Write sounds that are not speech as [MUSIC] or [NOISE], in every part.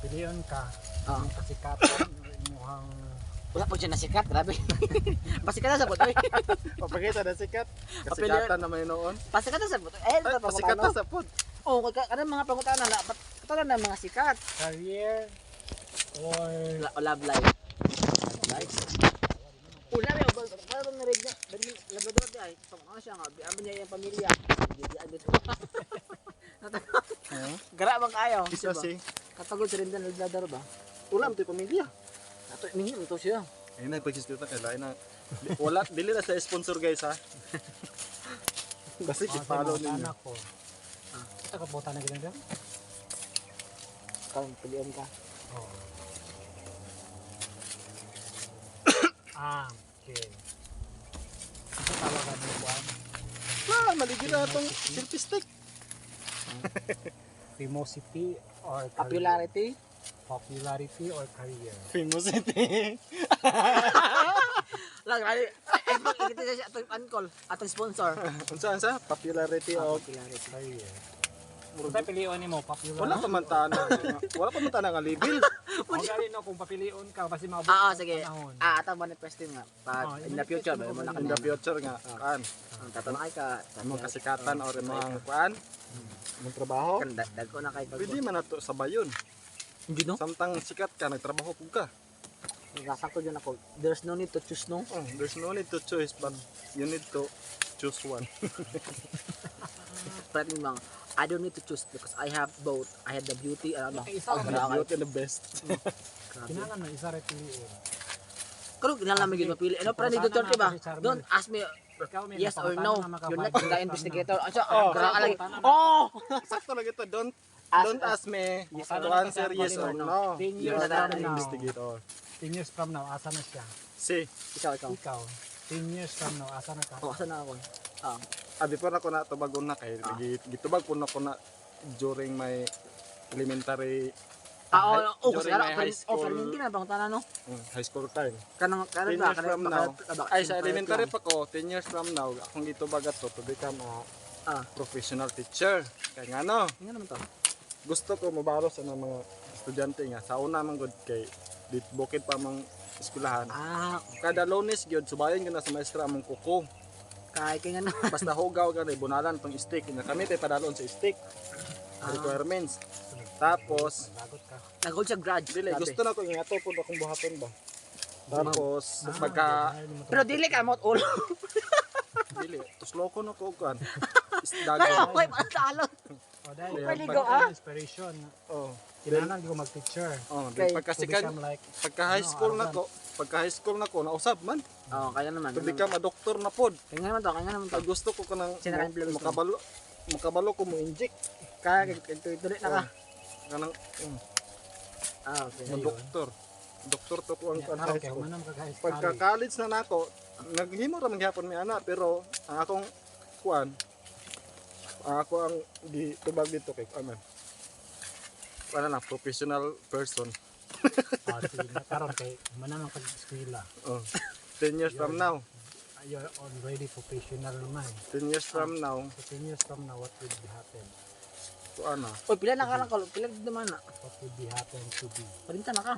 piliyon ka. Ah. Ang kasikatan, imuhang Wala po siya nasikat, grabe. Pasikat na sa buto. Papakita na sikat. Kasikatan naman noon. Pasikat na sa buto. Eh, ito pasikat na sa pod. Oh, kada mga pangutana na katulad ng mga sikat. career or love life. Life. Ula rin, ba ba bang narig na? Labrador di ay. Ano siya nga, biyan ba niya yung pamilya? Hindi ano dito. Gara bang kayo? Isa si Katagod sa rin ng labrador ba? ulam ti pamilya. Ato minhim to siya. Ayun na pagsistuta kay lain na. Wala dili na sa sponsor guys ha. [LAUGHS] Basi i-follow sa mga ninyo. anak ko. Ah, ito ka buta na ganun Kung pilihan ka. Oh. ah, okay. Ito tawagan mo buwan. Ah, maligid na itong selfie stick. Famosity or career. Popularity. Popularity or career. Famous [LAUGHS] ito. Lang, ay, siya atong uncall, atong sponsor. Unsa unsa? Popularity Ah, of popularity. Career. Kung tayo pilion ni mo, popular. wala pa man tana. [LAUGHS] Wala pa man tana nga level. [LAUGHS] Ang gali no, kung papilion ka, kasi maabot Ah, ah, ang sige. panahon. Ah, ata mo question nga. Pag Oh, in the future, ba mo na In the future nga kan Ang tatanungay ka. imong kasikatan or imong kuan. Imong trabaho. Kan dag dag ko na kay pag. Pwede man nato sa bayon. Hindi no? Samtang sikat ka nagtrabaho pug ka. Nasakto din ako. There's no need to choose no. Oh, there's no need to choose but you need to choose one. [LAUGHS] Yung mga, I don't need to choose because I have both. I have the beauty and ano. Okay, isa lang. [LAUGHS] grabe. Beauty the best. Grabe. Kinalan mo, isa rin piliin. Pero kailangan namin yun mapili. Ano, pero ni Dr. Diba? Don't ask me yes or no. na You're not the investigator. Ano? Oh, lagi. Oh! Sakto lang ito. Don't don't ask me Yes, to answer yes or no. You're not now. investigator. 10 years from now, asa na siya? Si, Ikaw, ikaw. Ikaw, 10 years from now, asa na ka? Oh, asa na ako? Ah. Ah, before ako na tubagon na kay Ah. gi- gitubag po na ko na during my elementary Ah, oh, high- oh, kasi ara, my oh, high school pero hindi na bang tanan no? mm, high school time. Kanang kanang 10 ba? years Kanang now. Ay, sa elementary pa ko, 10 years from now, akong gitubag ato to become a Ah. professional teacher. Kaya nga no, Nga naman to. gusto ko mabaro sa mga estudyante nga sa una man gud kay dit bukid pa mang eskwelahan. Ah, Kada lunes gyud subayon gyud na sa maestra among kuko. Kay kay nga na. Basta hugaw ka bunalan tong stick. Na kami tay padalon sa stick. Ah. Requirements. Tapos. Nag-hold siya grudge. dili Grabe. gusto na ko nga to pud akong buhaton ba. Tapos Ah, pagka to. Pero dili ka mo ulo. dili tusloko na ko kan. [LAUGHS] Ay, Isdagan. okay, talo. Oh, dahil Kaya Pwede ko, ah. inspiration. Oh. Kailangan ko mag-teacher. Oh, Okay. di pagka To second, become like, pagka high ano, school na ko, pagka high school na ko nausab man. Oo, kaya naman. To become a doctor na pod. Kaya naman to, kaya naman to. Pag gusto ko pillows mo. makabalo makabalo ko mo inject Kaya tuloy na ka. kanang mm, Ah, okay. Ayun. doktor. Doktor to ko ang Yeah, high school. ka. Pagka college na nako, naghimo ra man gyapon mi ana pero ang akong kuan ako ang di tubag dito kay ano wala na professional person. Ah, sige, karon kay manam ka eskwela. Oh. 10 years from now, You're already professional man. 10 years from now, So 10 years from now, what will be happen? to ano, Oy, pila na ka lang kalo, pila naman na. What will be happen to be? Parinta na ka.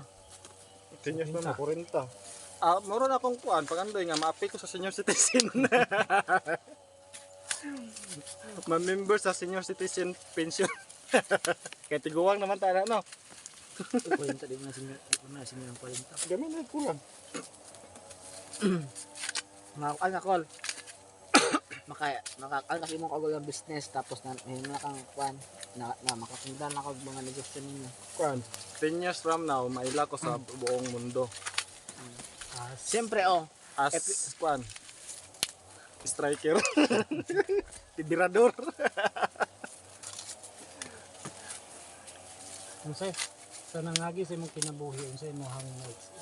10 years from now, Kurinta. 40. Ah, moro na akong kuan, pag andoy nga maapi ko sa senior citizen. [LAUGHS] Ma-member sa senior citizen pension. [LAUGHS] Kaya tiguang naman tayo no. Uy, parinta di mo na sinyo, di mo na sinyo [CLEARS THROAT] [CLEARS THROAT] ng parinta. Gamin na kulang. Mga ay nga call. maka maka ano kasi mo kagol yung business tapos na may na kang kwan na, na makasundan na kag mga negosyo ninyo. Kuan, 10 years from now, maila ko sa buong mundo. As, Siyempre oh, As, Epi- kuan, striker. [LAUGHS] Tibirador. [LAUGHS] unsay sa nangagi sa imong kinabuhi, unsay imong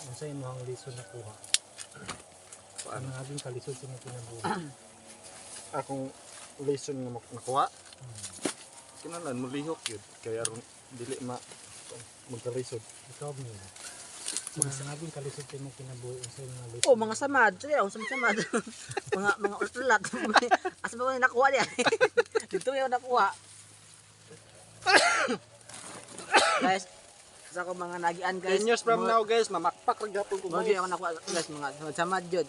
unsay imong lisod na kuha. Sa Kuan, nangaging kalisod sa imong kinabuhi. [CLEARS THROAT] akong lesson nga nakuha. Kinalan, mulihok yun. Kaya ron, dili ma, magkalisod. Ikaw mo. Sa nangaging kalisod sa imong kinabuhi, unsay mga lisod. oh mga samad, sige, oh, sama samad. [LAUGHS] mga mga ultulat. [LAUGHS] Asa ba yung nakuha diyan? [LAUGHS] Dito yung nakuha. [COUGHS] Guys, sa ako mga nagian guys. 10 years from now guys, mamakpak ra gyapon ko Mo guys. gyud ako nakuha guys mga samad jud.